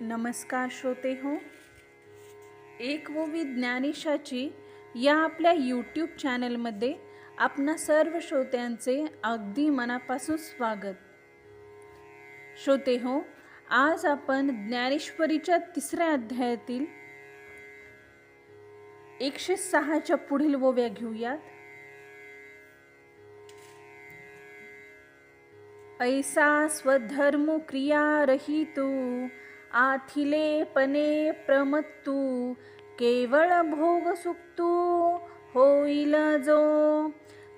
नमस्कार श्रोते हो. एक वोवी ज्ञानिशाची या आपल्या यूट्यूब चॅनलमध्ये आपणा सर्व श्रोत्यांचे अगदी मनापासून स्वागत. श्रोते हो आज आपण ज्ञानेश्वरीच्या तिसऱ्या अध्यायातील एकशे सहाच्या पुढील ओव्या घेऊयात. ऐसा स्वधर्म क्रिया रहितू आथिले पने प्रमत्तू केवळ भोग सुक्तू होईल जो.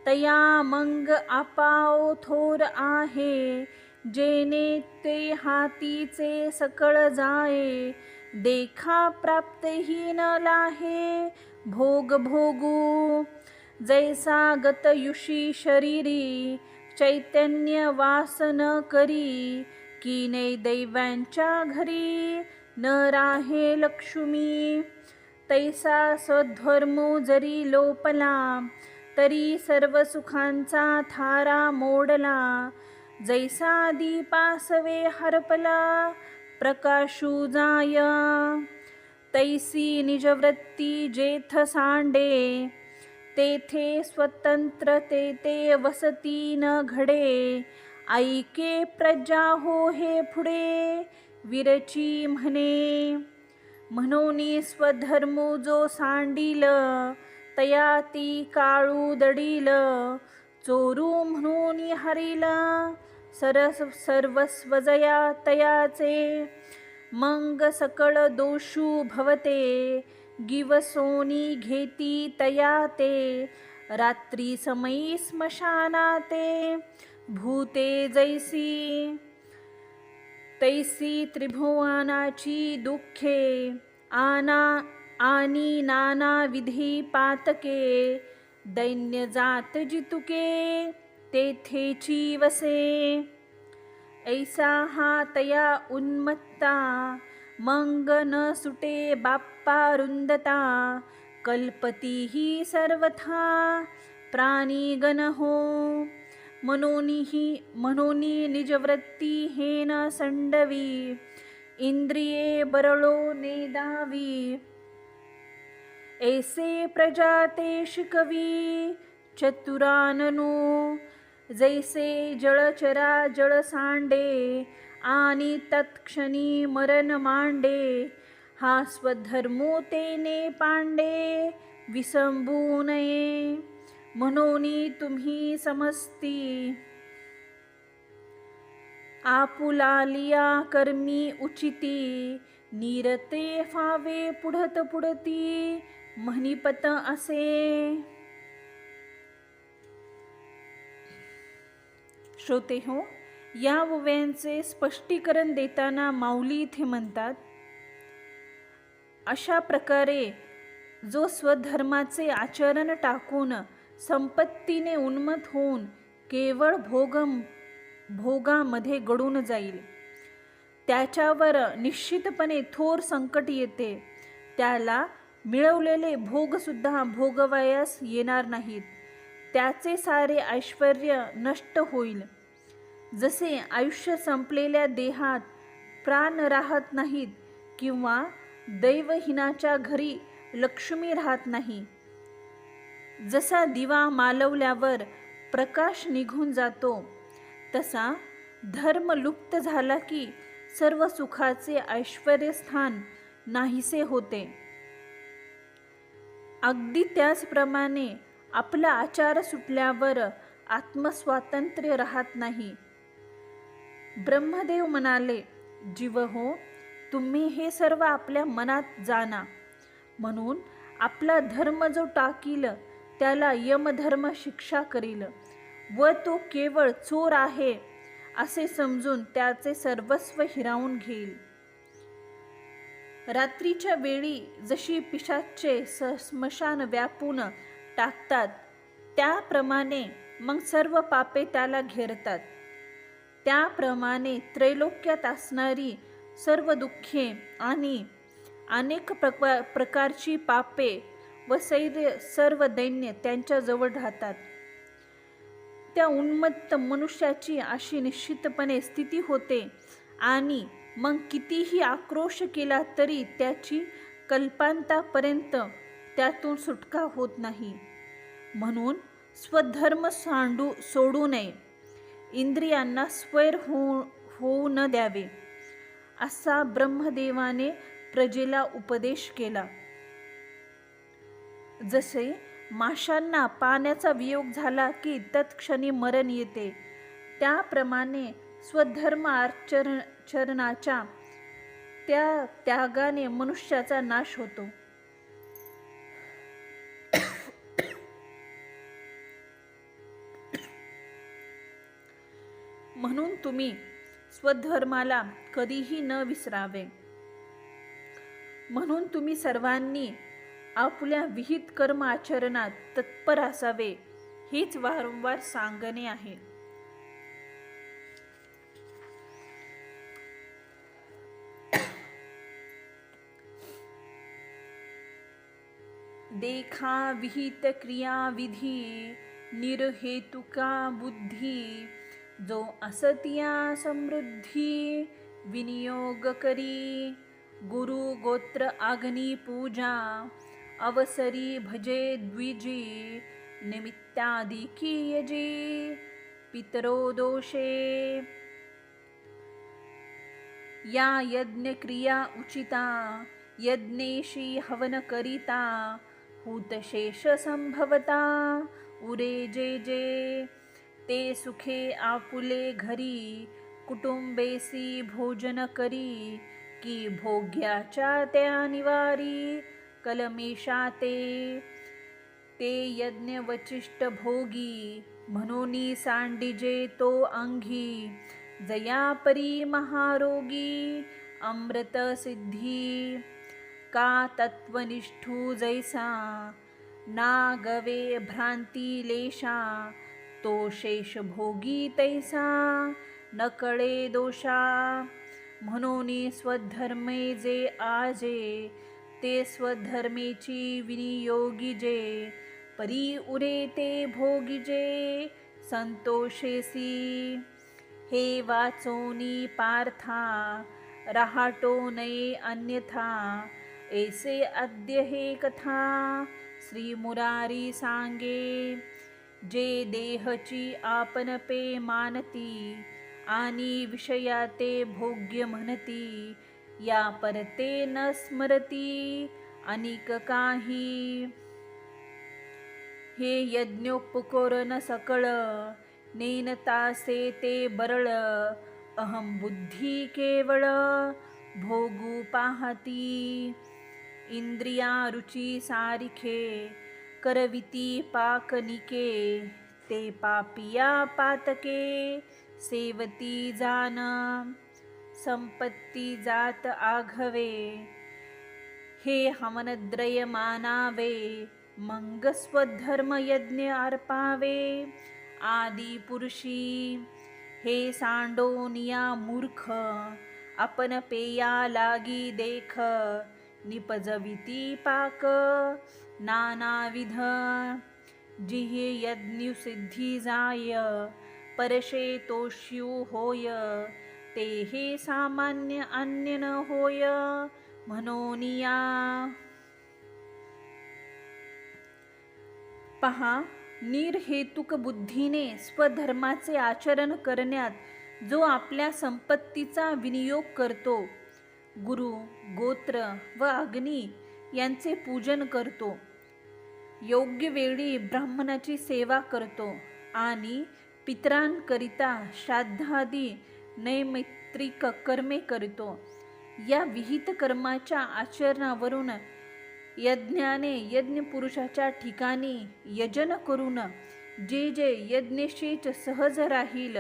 तया मंग आपाओ थोर आहे जेने ते हातीचे सकळ जाये. देखा प्राप्तही न लाहे भोग भोगू. जैसा गतयुषी शरीरी चैतन्य वासन करी की नै दैवांच्या घरी? न राहे लक्ष्मी. तैसा स्वधर्मो जरी लोपला तरी सर्व सुखांचा थारा मोडला. जैसा दीपासवे हरपला प्रकाशू जाय. तैसी निजवृत्ती जेथ सांडे तेथे स्वतंत्र ते ते वसती न घडे. ऐके प्रजा हो हे पुढे विरची म्हणे. म्हणून स्वधर्मो जो सांडील तया ती काळू दडील. चोरू म्हणून हरिल सरस सर्वस्व जया तयाचे. मंग सकळ दोषू भवते गिवसोनी घेती तया ते रात्री समयी स्मशानाते भूते जैसी तैसी त्रिभुवनाची दुःखे आना आणि नाना विधी पातके दैन्य जात जितुके तेथेची वसे ऐसा हा तया उन्मत्ता मंग न सुटे बाप्पा रुंदता कल्पती ही सर्वथा प्राणीगण हो. मनोनीही मनोनी निजवृत्ती हेन संडवी इंद्रिये बरळो नेदावी। ऐसे प्रजाते शिकवी चतुराननो जैसे जळचरा जळसांडे आणि तत्क्षणी मरण मांडे हा स्वधर्मो तेने पांडे विसंबू नये म्हणून तुम्ही समजती आपुलालिया कर्मी उचिती. नीरते फावे पुढत पुढती. म्हणीपत असे. श्रोते हो या ओव्यांचे स्पष्टीकरण देताना माऊली इथे म्हणतात अशा प्रकारे जो स्वधर्माचे आचरण टाकून संपत्तीने उन्मत होऊन केवळ भोगम भोगामध्ये गडून जाईल. त्याच्यावर निश्चितपणे थोर संकट येते. त्याला मिळवलेले भोगसुद्धा भोगवयास येणार नाहीत. त्याचे सारे ऐश्वर नष्ट होईल. जसे आयुष्य संपलेल्या देहात प्राण राहत नाहीत किंवा दैवहीनाच्या घरी लक्ष्मी राहत नाही जसा दिवा मालवल्यावर प्रकाश निघून जातो तसा धर्म लुप्त झाला की सर्व सुखाचे ऐश्वर्यस्थान नाहीसे होते. अगदी त्याचप्रमाणे आपला आचार सुटल्यावर आत्मस्वातंत्र्य राहत नाही. ब्रह्मदेव म्हणाले जीव हो तुम्ही हे सर्व आपल्या मनात जाणा म्हणून आपला धर्म जो टाकील त्याला यमधर्म शिक्षा करील. व तो केवळ चोर आहे असे समजून त्याचे सर्वस्व हिरावून घेईल. रात्रीच्या वेळी जशी पिशाचे स्मशान व्यापून टाकतात त्याप्रमाणे मग सर्व पापे त्याला घेरतात. त्याप्रमाणे त्रैलोक्यात असणारी सर्व दुःखे आणि अनेक प्रका प्रकारची पापे व सैर्य सर्व दैन्य त्यांच्याजवळ राहतात. त्या उन्मत्त मनुष्याची अशी निश्चितपणे स्थिती होते आणि मग कितीही आक्रोश केला तरी त्याची कल्पांतापर्यंत त्यातून सुटका होत नाही. म्हणून स्वधर्म सांडू सोडू नये. इंद्रियांना स्वैर होऊ होऊ न द्यावे. असा ब्रह्मदेवाने प्रजेला उपदेश केला. जसे माशांना पाण्याचा वियोग झाला की तत्क्षणी मरण येते. त्याप्रमाणे स्वधर्म आचरण चरणाच्या त्या त्यागाने मनुष्याचा नाश होतो. म्हणून तुम्ही स्वधर्माला कधीही न विसरावे. म्हणून तुम्ही सर्वांनी आपल्या विहित कर्म आचरणात तत्पर असावे हीच वारंवार सांगणे आहे. देखा विहित क्रिया विधी निर्हेतुका बुद्धी जो असतिया समृद्धी विनियोग करी गुरु गोत्र अग्नी पूजा अवसरी भजे द्विजी निमित्तादि कीयजे पितरो दोषे। या यज्ञ क्रिया उचिता यज्ञेशी हवन करिता हूतशेष संभवता उरे जे जे। ते सुखे आपुले घरी कुटुंबेसी भोजन करी की भोग्याच्या त्या निवारी कलमेशा ते. ते यज्ञ वचिष्ठ भोगी म्हणून सांडिजे तो अंगी. जयापरी महारोगी अमृत सिद्धी का तत्वनिष्ठू जैसा? ना गवे भ्रांती लेशा. तो शेष भोगी तैसा. न कळे दोषा. म्हणून स्वधर्मे जे आजे ते स्वधर्मेची विनियोगिजे परी उरे ते भोगिजे संतोषेसी. हे वाचोनी पार्था रहाटो नये अन्यथा ऐसे अद्य हे कथा श्री मुरारी सांगे. जे देहची आपण पे मानती आणि विषया ते भोग्य म्हणती या परते न स्मरती अनिक काही. हे यज्ञोपकोर न सकळ नेनतासे ते बरळ. अहम बुद्धी केवळ भोगू पाहती. इंद्रिया रुची सारिखे करविती पाकनिके. ते पापिया पातके सेवती जान. संपत्ती जात आघवे. हे हवनद्रय मानावे मंगस्वधर्म यज्ञ अर्पावे आदी पुरुषी हे सांडोनिया मूर्ख आपण पेया लागी देख निपजविती पाक नानाविध. जिहे यज्ञ सिद्धी जाय परशे तोष्यू होय तेही सामान्य अन्य न होय म्हणोनिया पहा निर्हेतुक बुद्धीने स्वधर्माचे आचरण करण्यात जो आपल्या संपत्तीचा विनियोग करतो गुरु गोत्र व अग्नी यांचे पूजन करतो योग्य वेळी ब्राह्मणाची सेवा करतो आणि पितरांकरिता श्राद्धादी नैमित्रिक कर्मे करतो. या विहित कर्माच्या आचरणावरून यज्ञाने यज्ञ पुरुषाच्या ठिकाणी यजन करून जे जे यज्ञशेच सहज राहील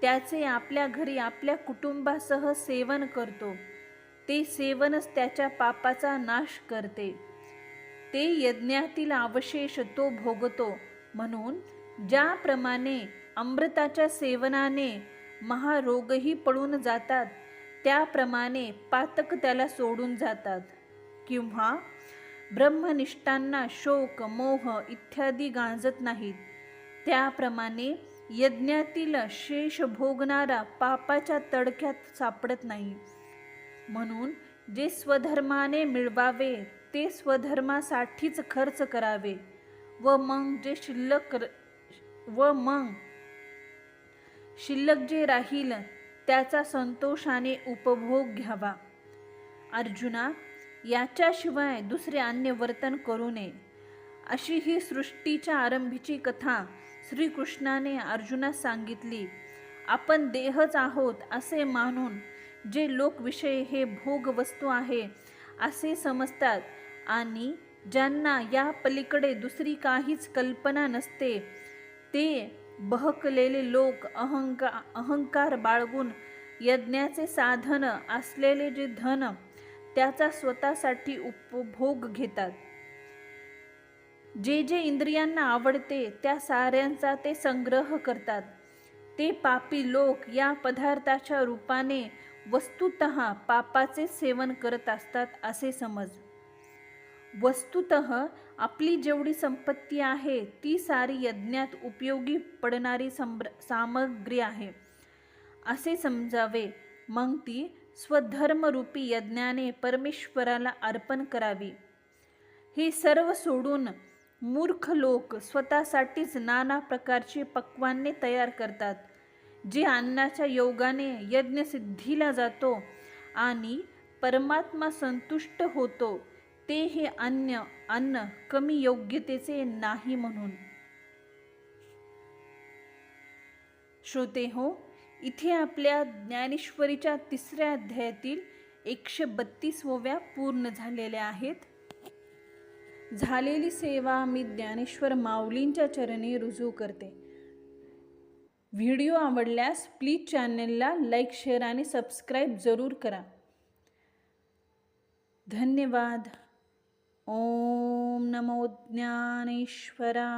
त्याचे आपल्या घरी आपल्या कुटुंबासह सेवन करतो. ते सेवनच त्याच्या पापाचा नाश करते. ते यज्ञातील अवशेष तो भोगतो. म्हणून ज्याप्रमाणे अमृताच्या सेवनाने महारोगही पळून जातात. त्याप्रमाणे पातक त्याला सोडून जातात. किंवा ब्रह्मनिष्ठांना शोक मोह इत्यादी गांजत नाहीत. त्याप्रमाणे यज्ञातील शेष भोगणारा पापाच्या तडक्यात सापडत नाही. म्हणून जे स्वधर्माने मिळवावे ते स्वधर्मासाठीच खर्च करावे. व मग जे शिल्लक र- व मग शिल्लक जे राहील त्याचा संतोषाने उपभोग घ्यावा. अर्जुना याच्याशिवाय दुसरे अन्य वर्तन करू नये. अशी ही सृष्टीच्या आरंभीची कथा श्रीकृष्णाने अर्जुनास सांगितली. आपण देहच आहोत असे मानून जे लोकविषय हे भोगवस्तू आहे असे समजतात. आणि ज्यांना या पलीकडे दुसरी काहीच कल्पना नसते ते बहकलेले लोक अहंका अहंकार बाळगून यज्ञाचे साधन असलेले जे धन त्याचा स्वतःसाठी उपभोग घेतात. जे जे इंद्रियांना आवडते त्या साऱ्यांचा ते संग्रह करतात. ते पापी लोक या पदार्थाच्या रूपाने वस्तुत पापाचे सेवन करत असतात असे समज. वस्तुत आपली जेवढी संपत्ती आहे ती सारी यज्ञात उपयोगी पडणारी संब्र सामग्री आहे. असे समजावे. मग ती स्वधर्मरूपी यज्ञाने परमेश्वराला अर्पण करावी. हे सर्व सोडून मूर्ख लोक स्वतःसाठीच नाना प्रकारची पक्वाने तयार करतात जे अन्नाच्या योगाने यज्ञसिद्धीला जातो आणि परमात्मा संतुष्ट होतो. ते हे अन्न अन्न कमी योग्यतेचे नाही म्हणून. श्रोते हो इथे आपल्या ज्ञानेश्वरीच्या तिसऱ्या अध्यायातील एकशे बत्तीसव्या पूर्ण झालेल्या आहेत. झालेली सेवा मी ज्ञानेश्वर माऊलींच्या चरणी रुजू करते. व्हिडिओ आवडल्यास प्लीज चॅनलला लाईक शेअर आणि सबस्क्राईब जरूर करा. धन्यवाद. ओम नमो ज्ञानेश्वरा